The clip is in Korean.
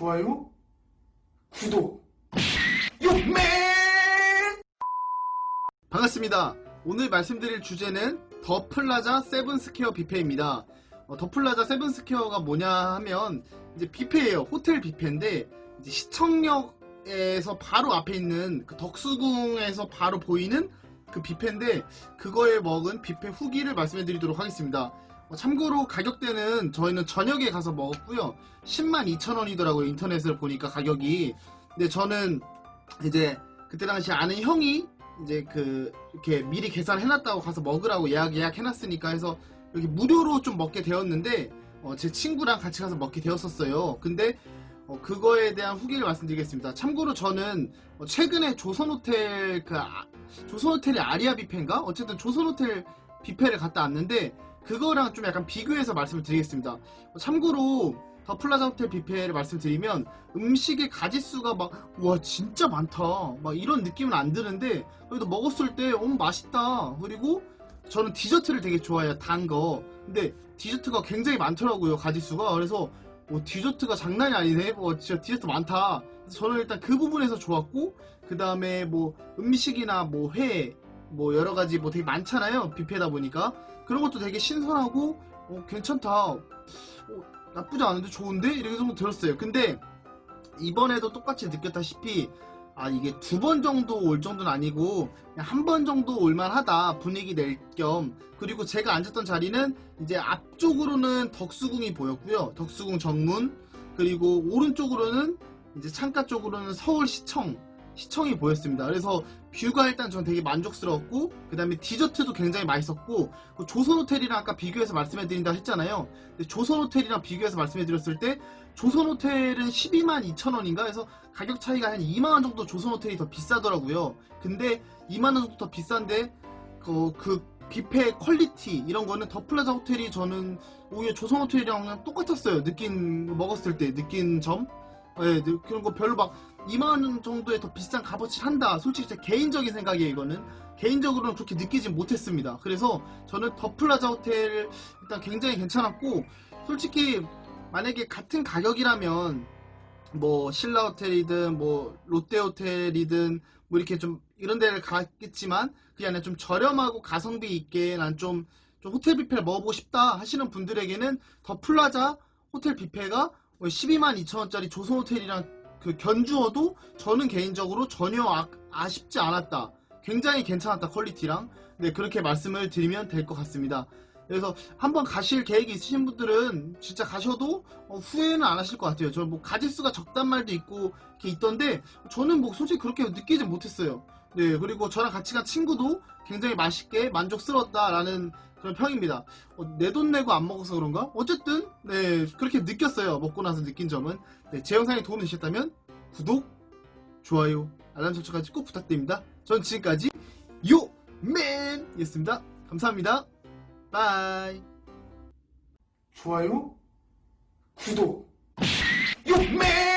좋아요, 구독, 욕맨! 반갑습니다. 오늘 말씀드릴 주제는 더 플라자 세븐스퀘어 뷔페입니다. 어, 더 플라자 세븐스퀘어가 뭐냐 하면 이제 뷔페예요. 호텔 뷔페인데 이제 시청역에서 바로 앞에 있는 그 덕수궁에서 바로 보이는 그 뷔페인데 그거에 먹은 뷔페 후기를 말씀해 드리도록 하겠습니다. 어, 참고로 가격대는 저희는 저녁에 가서 먹었고요. 10만 2천 원이더라고요. 인터넷을 보니까 가격이. 근데 저는 이제 그때 당시 아는 형이 이제 그 이렇게 미리 계산해놨다고 가서 먹으라고 예약 예약해놨으니까 해서 여기 무료로 좀 먹게 되었는데 어, 제 친구랑 같이 가서 먹게 되었었어요. 근데 어, 그거에 대한 후기를 말씀드리겠습니다. 참고로 저는 어, 최근에 조선호텔 그 아- 조선호텔이 아리아 뷔페인가? 어쨌든 조선호텔 뷔페를 갔다 왔는데 그거랑 좀 약간 비교해서 말씀을 드리겠습니다. 어, 참고로 더 플라자 호텔 뷔페를 말씀드리면 음식의 가짓수가 막 와 진짜 많다 막 이런 느낌은 안 드는데 그래도 먹었을 때 어, 맛있다 그리고 저는 디저트를 되게 좋아해요 단 거 근데 디저트가 굉장히 많더라고요 가짓수가 그래서 뭐 디저트가 장난이 아니네. 뭐 진짜 디저트 많다. 저는 일단 그 부분에서 좋았고 그 다음에 뭐 음식이나 뭐 회 뭐 여러 가지 뭐 되게 많잖아요 뷔페다 보니까. 그런 것도 되게 신선하고 어, 괜찮다. 어, 나쁘지 않은데 좋은데? 이렇게 정도 들었어요. 근데 이번에도 똑같이 느꼈다시피 아 이게 두 번 정도 올 정도는 아니고 한 번 정도 올만하다 분위기 낼 겸. 그리고 제가 앉았던 자리는 이제 앞쪽으로는 덕수궁이 보였고요. 덕수궁 정문. 그리고 오른쪽으로는 이제 창가 쪽으로는 서울시청 시청이 보였습니다. 그래서 뷰가 일단 전 되게 만족스러웠고 그 다음에 디저트도 굉장히 맛있었고 그 조선호텔이랑 아까 비교해서 말씀해드린다 했잖아요. 조선호텔이랑 비교해서 말씀해드렸을 때 조선호텔은 12만 2천원인가? 해서 가격 차이가 한 2만원 정도 조선호텔이 더 비싸더라고요. 근데 2만원 정도 더 비싼데 그, 그 뷔페 퀄리티 이런 거는 더 플라자 호텔이 저는 오히려 조선 호텔이랑 그냥 똑같았어요. 느낀 먹었을 때 느낀 점 네, 느- 그런 거 별로 막 2만원 정도의 더 비싼 값어치를 한다. 솔직히 제 개인적인 생각이에요 이거는. 개인적으로는 그렇게 느끼지 못했습니다. 그래서 저는 더 플라자 호텔 일단 굉장히 괜찮았고 솔직히 만약에 같은 가격이라면 뭐 신라 호텔이든 뭐 롯데 호텔이든 뭐 이렇게 좀 이런 데를 갔겠지만 그게 아니라 좀 저렴하고 가성비 있게 난좀 좀 호텔 뷔페를 먹어보고 싶다 하시는 분들에게는 더 플라자 호텔 뷔페가 12만 2천원짜리 조선 호텔이랑 그 견주어도 저는 개인적으로 전혀 아, 아쉽지 않았다. 굉장히 괜찮았다 퀄리티랑 네 그렇게 말씀을 드리면 될 것 같습니다. 그래서 한번 가실 계획이 있으신 분들은 진짜 가셔도 어, 후회는 안 하실 것 같아요. 저 뭐 가짓수가 적단 말도 있고 이렇게 있던데 저는 뭐 솔직히 그렇게 느끼지 못했어요. 네 그리고 저랑 같이 간 친구도 굉장히 맛있게 만족스러웠다라는 그런 평입니다. 내돈 내고 안 먹어서 그런가? 어쨌든 네 그렇게 느꼈어요. 먹고 나서 느낀 점은 네, 제 영상이 도움이 되셨다면 구독, 좋아요, 알람 설정까지 꼭 부탁드립니다. 전 지금까지 요맨이었습니다. 감사합니다. 바이. 좋아요, 구독, 욕맨!